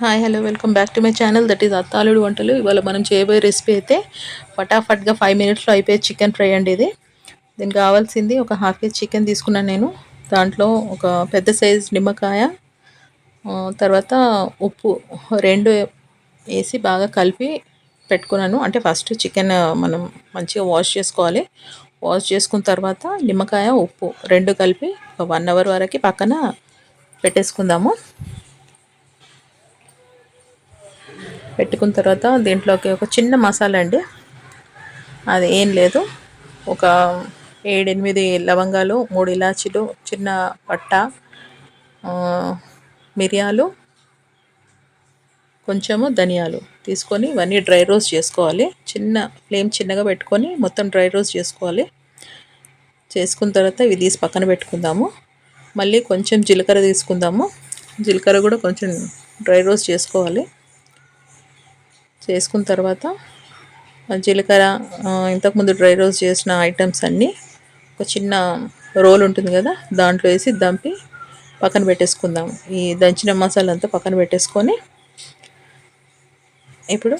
Hi hello welcome back to my channel. That is అత్తాలుడు వంటలు. ఇవాళ మనం చేయబోయే రెసిపీ అయితే ఫటాఫట్గా ఫైవ్ మినిట్స్లో అయిపోయే చికెన్ ఫ్రై అండి ఇది. దీనికి కావాల్సింది ఒక హాఫ్ కేజీ చికెన్ తీసుకున్నాను నేను. దాంట్లో ఒక పెద్ద సైజ్ నిమ్మకాయ తర్వాత ఉప్పు రెండు వేసి బాగా కలిపి పెట్టుకున్నాను. అంటే ఫస్ట్ చికెన్ మనం మంచిగా వాష్ చేసుకోవాలి. వాష్ చేసుకున్న తర్వాత నిమ్మకాయ ఉప్పు రెండు కలిపి ఒక వన్ అవర్ వరకు పక్కన పెట్టేసుకుందాము. పెట్టుకున్న తర్వాత దీంట్లోకి ఒక చిన్న మసాలా అండి. అది ఏం లేదు. ఒక ఏడెనిమిది లవంగాలు మూడు ఇలాచీలు చిన్న పట్ట మిరియాలు కొంచెము ధనియాలు తీసుకొని ఇవన్నీ డ్రై రోస్ట్ చేసుకోవాలి. చిన్న ఫ్లేమ్ చిన్నగా పెట్టుకొని మొత్తం డ్రై రోస్ట్ చేసుకోవాలి. చేసుకున్న తర్వాత ఇవి తీసి పక్కన పెట్టుకుందాము. మళ్ళీ కొంచెం జీలకర్ర తీసుకుందాము. జీలకర్ర కూడా కొంచెం డ్రై రోస్ట్ చేసుకోవాలి. చేసుకున్న తర్వాత జీలకర్ర ఇంతకుముందు డ్రై రోస్ట్ చేసిన ఐటమ్స్ అన్నీ ఒక చిన్న రోల్ ఉంటుంది కదా దాంట్లో వేసి దంపి పక్కన పెట్టేసుకుందాం. ఈ దంచిన మసాలా అంతా పక్కన పెట్టేసుకొని ఇప్పుడు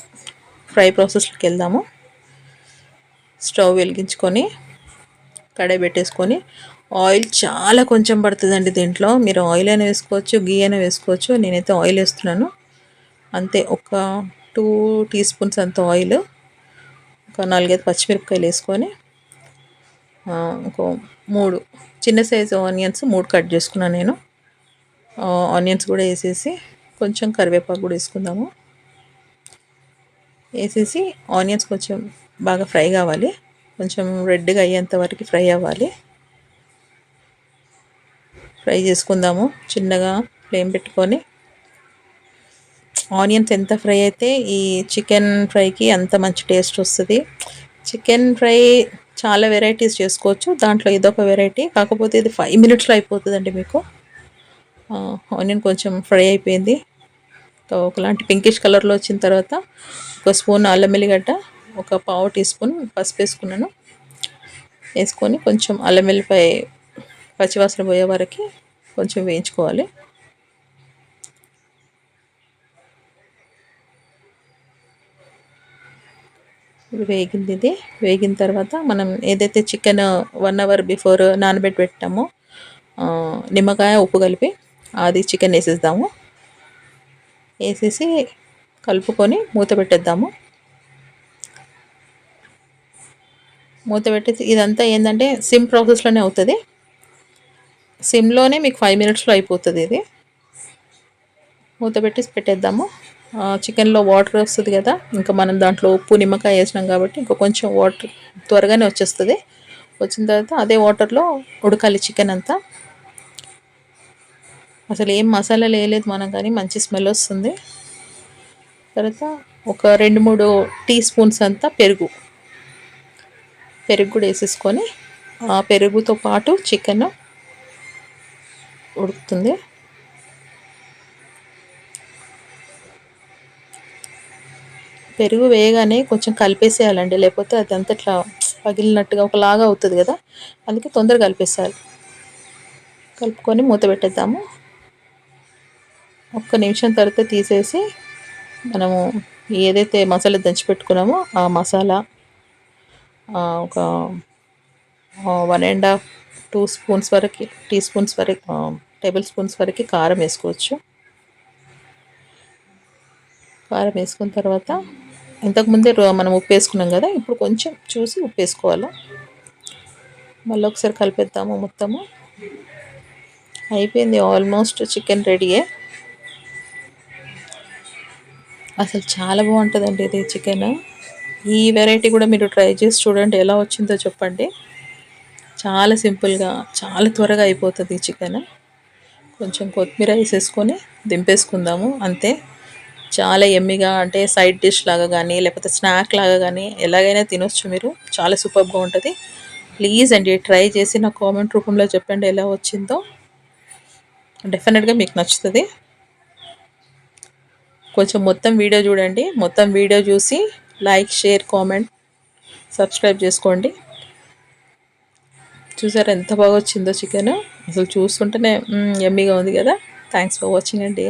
ఫ్రై ప్రాసెస్లోకి వెళ్దాము. స్టవ్ వెలిగించుకొని కడాయి పెట్టేసుకొని ఆయిల్ చాలా కొంచెం పడుతుందండి దీంట్లో. మీరు ఆయిల్ అయినా వేసుకోవచ్చు గీ అయినా వేసుకోవచ్చు. నేనైతే ఆయిల్ వేస్తున్నాను. అంతే ఒక టూ టీ స్పూన్స్ అంత ఆయిల్ ఒక నాలుగైదు పచ్చిమిరపకాయలు వేసుకొని ఒక మూడు చిన్న సైజు ఆనియన్స్ మూడు కట్ చేసుకున్నాను నేను. ఆనియన్స్ కూడా వేసేసి కొంచెం కరివేపాకు కూడా వేసుకుందాము. వేసేసి ఆనియన్స్ కొంచెం బాగా ఫ్రై కావాలి. కొంచెం రెడ్గా అయ్యేంత వరకు ఫ్రై అవ్వాలి. ఫ్రై చేసుకుందాము. చిన్నగా ఫ్లేమ్ పెట్టుకొని ఆనియన్స్ ఎంత ఫ్రై అయితే ఈ చికెన్ ఫ్రైకి అంత మంచి టేస్ట్ వస్తుంది. చికెన్ ఫ్రై చాలా వెరైటీస్ చేసుకోవచ్చు. దాంట్లో ఇదొక వెరైటీ. కాకపోతే ఇది ఫైవ్ మినిట్స్లో అయిపోతుందండి మీకు. ఆనియన్ కొంచెం ఫ్రై అయిపోయింది. ఒకలాంటి పింకిష్ కలర్లో వచ్చిన తర్వాత ఒక స్పూన్ అల్లం వెల్లిగడ్డ ఒక పావు టీ స్పూన్ పసుపు వేసుకున్నాను. వేసుకొని కొంచెం అల్లం వెల్లిపాయ పచ్చివాసన పోయే వరకు కొంచెం వేయించుకోవాలి. వేగింది ఇది వేగిన తర్వాత మనం ఏదైతే చికెన్ వన్ అవర్ బిఫోర్ నానబెట్టి పెట్టామో నిమ్మకాయ ఉప్పు కలిపి అది చికెన్ వేసేద్దాము. వేసేసి కలుపుకొని మూత పెట్టేద్దాము. మూత పెట్టేసి ఇదంతా ఏంటంటే సిమ్ ప్రాసెస్లోనే అవుతుంది. సిమ్లోనే మీకు ఫైవ్ మినిట్స్లో అయిపోతుంది ఇది. మూత పెట్టేద్దాము. చికెన్లో వాటర్ వస్తుంది కదా ఇంకా మనం దాంట్లో ఉప్పు నిమ్మకాయ వేసినాం కాబట్టి ఇంకా కొంచెం వాటర్ త్వరగానే వచ్చేస్తుంది. వచ్చిన తర్వాత అదే వాటర్లో ఉడకాలి చికెన్ అంతా. అసలు ఏం మసాలా వేయలేదు మనం కానీ మంచి స్మెల్ వస్తుంది. తర్వాత ఒక రెండు మూడు టీ స్పూన్స్ అంతా పెరుగు. పెరుగు కూడా వేసేసుకొని ఆ పెరుగుతో పాటు చికెన్ ఉడుకుతుంది. పెరుగు వేయగానే కొంచెం కలిపేసేయాలండి. లేకపోతే అది అంతట్లా పగిలినట్టుగా ఒకలాగా అవుతుంది కదా. అందుకే తొందరగా కలిపేసేయాలి. కలుపుకొని మూత పెట్టేద్దాము. ఒక్క నిమిషం తర్వాత తీసేసి మనము ఏదైతే మసాలా దంచి పెట్టుకున్నామో ఆ మసాలా ఒక one and half two spoons వరకు టీ స్పూన్స్ వరకు టేబుల్ స్పూన్స్ వరకు కారం వేసుకోవచ్చు. కారం వేసుకున్న తర్వాత ఇంతకుముందే మనం ఉప్పు వేసుకున్నాం కదా ఇప్పుడు కొంచెం చూసి ఉప్పు వేసుకోవాలి మళ్ళీ ఒకసారి కలిపేద్దాము మొత్తము. అయిపోయింది ఆల్మోస్ట్ చికెన్ రెడీయే అసలు చాలా బాగుంటుందండి ఇది చికెన్. ఈ వెరైటీ కూడా మీరు ట్రై చేసి చూడండి ఎలా వచ్చిందో చెప్పండి. చాలా సింపుల్గా చాలా త్వరగా అయిపోతుంది చికెన్. కొంచెం కొత్తిమీర వేసేసుకొని దింపేసుకుందాము అంతే. చాలా ఎమ్మిగా అంటే సైడ్ డిష్ లాగా కానీ లేకపోతే స్నాక్ లాగా కానీ ఎలాగైనా తినొచ్చు మీరు. చాలా సూపర్గా ఉంటుంది. ప్లీజ్ అండి ట్రై చేసి నా కామెంట్ రూపంలో చెప్పండి ఎలా వచ్చిందో. డెఫినెట్గా మీకు నచ్చుతుంది. కొంచెం మొత్తం వీడియో చూడండి. మొత్తం వీడియో చూసి లైక్ షేర్ కామెంట్ సబ్స్క్రైబ్ చేసుకోండి. చూసారు ఎంత బాగా వచ్చిందో చికెన్ అసలు చూస్తుంటేనే ఎమ్మీగా ఉంది కదా. థ్యాంక్స్ ఫర్ వాచింగ్ అండి.